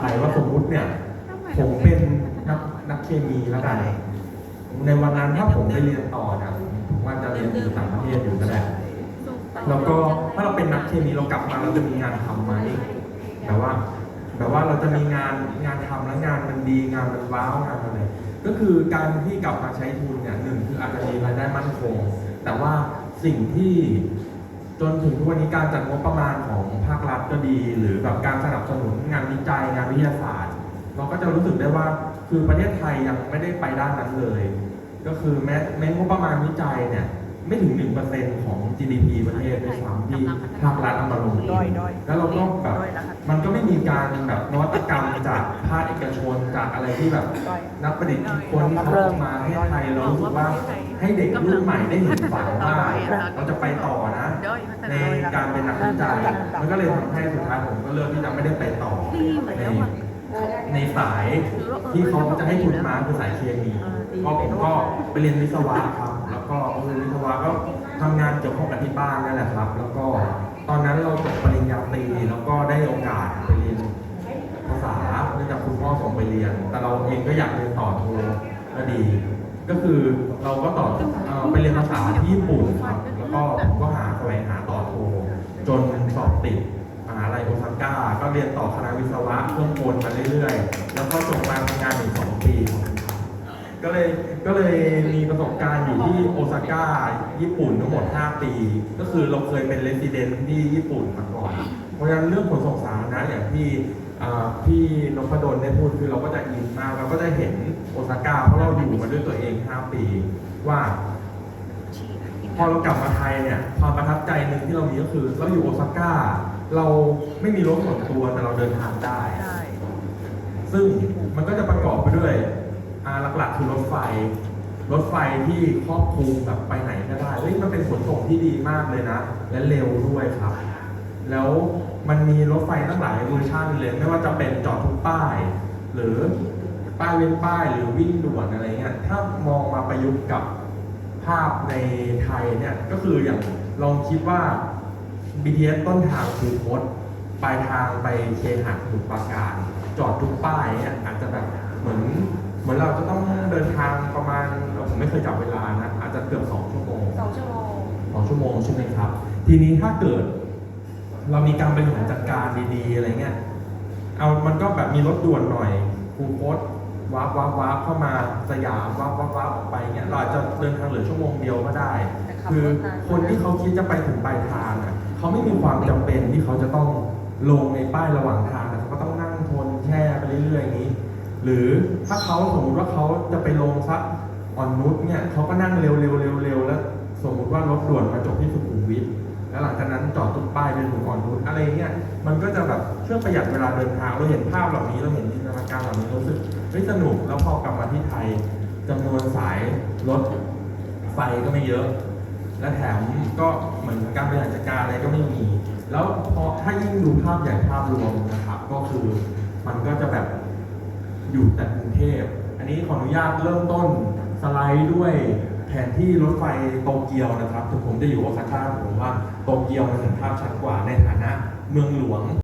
ใครว่าสมมุติเนี่ย ผมเป็นนักนักเคมีแล้วกันในวันนั้นถ้าผมไปเรียนต่อนะผมว่าจะเรียนอยู่ต่างประเทศอยู่ก็ได้แล้วก็ถ้าเราเป็นนักเคมีเรากลับมาเราจะมีงานทำไหมแต่ว่าแบบว่าเราจะมีงานงานทำแล้วงานมันดีงานมันว้าวงานอะไรก็คือการที่กลับมาใช้ทุนเนี่ยหนึ่งคืออาจจะมีรายได้มั่นคง แต่ว่าสิ่งที่ จนถึงทุกวันนี้การจัดงบประมาณของภาครัฐก็ดี หรือแบบการสนับสนุนงานวิจัยงานวิทยาศาสตร์ เราก็จะรู้สึกได้ว่าคือประเทศไทยยังไม่ได้ไปด้านนั้นเลย ก็คือแม้แม้งบประมาณวิจัยเนี่ย ไม่ถึง1%ของ GDP ประเทศด้วยซ้ำที่ภาครัฐเอามาลงทุนด้อยด้อยแล้วเราก็แบบด้อยแล้วค่ะมันก็ไม่มีการแบบนวัตกรรมจากภาคเอกชนจากอะไรที่แบบด้อยนักประดิษฐ์คิดคนที่เขาออกมาให้ไทยเรารู้สึกว่าให้เด็กรุ่นใหม่ได้เห็นฝันว่าเราจะไปต่อนะในการเป็นนักวิจัยมันก็เลยทำให้สุดท้ายผมก็เลือกที่จะไม่ได้ไปต่อในในสายที่เขาจะให้ทุนมาคือสายเคมีก็ผมก็ไปเรียนวิศวะครับแล้ว ก็เรียนวิศวะก็ทำงานเกี่ยวข้องกับที่บ้านนั่นแหละครับ แล้วก็ตอนนั้นเราจบปริญญาตรีแล้วก็ได้โอกาสไปเรียนภาษาเนื่องจากคุณพ่อส่งไปเรียน แต่เราเองก็อยากเรียนต่อโทก็ดี ก็คือเราก็ต่ออไปเรียนภาษาที่ญี่ปุ่นครับแล้วก็ผมก็หาแสวงหาต่อโทจนสอบติดมหาลัยโอซาก้า ก็เรียนต่อคณะวิศวะเครื่องกลมาเรื่อยๆ แล้วก็จบมาทำงานถึงสองปี ก็เลยก็เลยมีประสบการณ์อยู่ที่โอซาก้าญี่ปุ่นทั้งหมด 5 ปี ก็คือเราเคยเป็นเรสซิเดนต์ที่ญี่ปุ่นมาก่อน เพราะฉะนั้นเรื่องขนส่งสาธารณะอย่างที่อ่าพี่นพดลได้พูดคือเราก็จะอินมากเราก็จะเห็นโอซาก้าเพราะเราอยู่มาด้วยตัวเอง 5 ปี ว่า พอเรากลับมาไทยเนี่ยความประทับใจหนึ่งที่เรามีก็คือเราอยู่โอซาก้าเราไม่มีรถส่วนตัวแต่เราเดินทางได้ได้ซึ่งมันก็จะประกอบไปด้วย อ่าหลักๆคือรถไฟ รถไฟที่ครอบคลุมแบบไปไหนก็ได้เฮ้ยมันเป็นขนส่งที่ดีมากเลยนะ และเร็วด้วยครับ แล้วมันมีรถไฟตั้งหลายเวอร์ชันเลย ไม่ว่าจะเป็นจอดทุกป้าย หรือป้ายเว้นป้ายหรือวิ่งด่วนอะไรเงี้ยถ้ามองมาประยุกต์กับภาพในไทยเนี่ยก็คืออย่างลองคิดว่า BTS ต้นทางคือพจน์ปลายทางไปเคหะสมุทรปราการ จอดทุกป้ายเนี่ยอาจจะแบบเหมือน เหมือนเราจะต้องเดินทางประมาณผมไม่เคยจับเวลานะอาจจะเกือบสองชั่วโมงสองชั่วโมงสองชั่วโมงใช่ไหมครับ ทีนี้ถ้าเกิด เรามีการบริหารจัดการดีๆอะไรเงี้ยเอามันก็แบบมีรถด่วนหน่อยคูโคตวาร์ปวาร์ปวาร์ปเข้ามาสยามวาร์ปวาร์ปวาร์ปออกไปเงี้ยเราอาจจะเดินทางเหลือชั่วโมงเดียวก็ได้แต่ขับคือรถนานคนที่เขาคิดจะไปถึงปลายทางอะเขาไม่มีความจำเป็นที่เขาจะต้องลงในป้ายระหว่างทางนะเขาก็ต้องนั่งทนแช่ไปเรื่อยๆอย่างนี้ หรือถ้าเขาสมมติว่าเขาจะไปลงสักอ่อนนุชเนี่ยเขาก็นั่งเร็วๆเร็วๆแล้ว สมมุติว่ารถด่วนมาจบที่สุขุมวิทแล้วหลังจากนั้นจอดทุกป้ายไปถึงอ่อนนุชอะไรเงี้ยมันก็จะแบบช่วยประหยัดเวลาเดินทางเราเห็นภาพเหล่านี้เราเห็นจินตนาการเหล่านี้รู้สึกเฮ้ยสนุกแล้วพอกลับมาที่ไทยจำนวนสายรถไฟก็ไม่เยอะ และแถมก็เหมือนการบริหารจัดการอะไรก็ไม่มี แล้วพอถ้ายิ่งดูภาพใหญ่ภาพรวมนะครับก็คือมันก็จะแบบ อยู่แต่กรุงเทพ อันนี้ขออนุญาตเริ่มต้นสไลด์ด้วยแผนที่รถไฟโตเกียวนะครับถึงผมจะอยู่โอซาก้าผมว่าโตเกียวมันเห็นภาพชัดกว่าในฐานะเมืองหลวง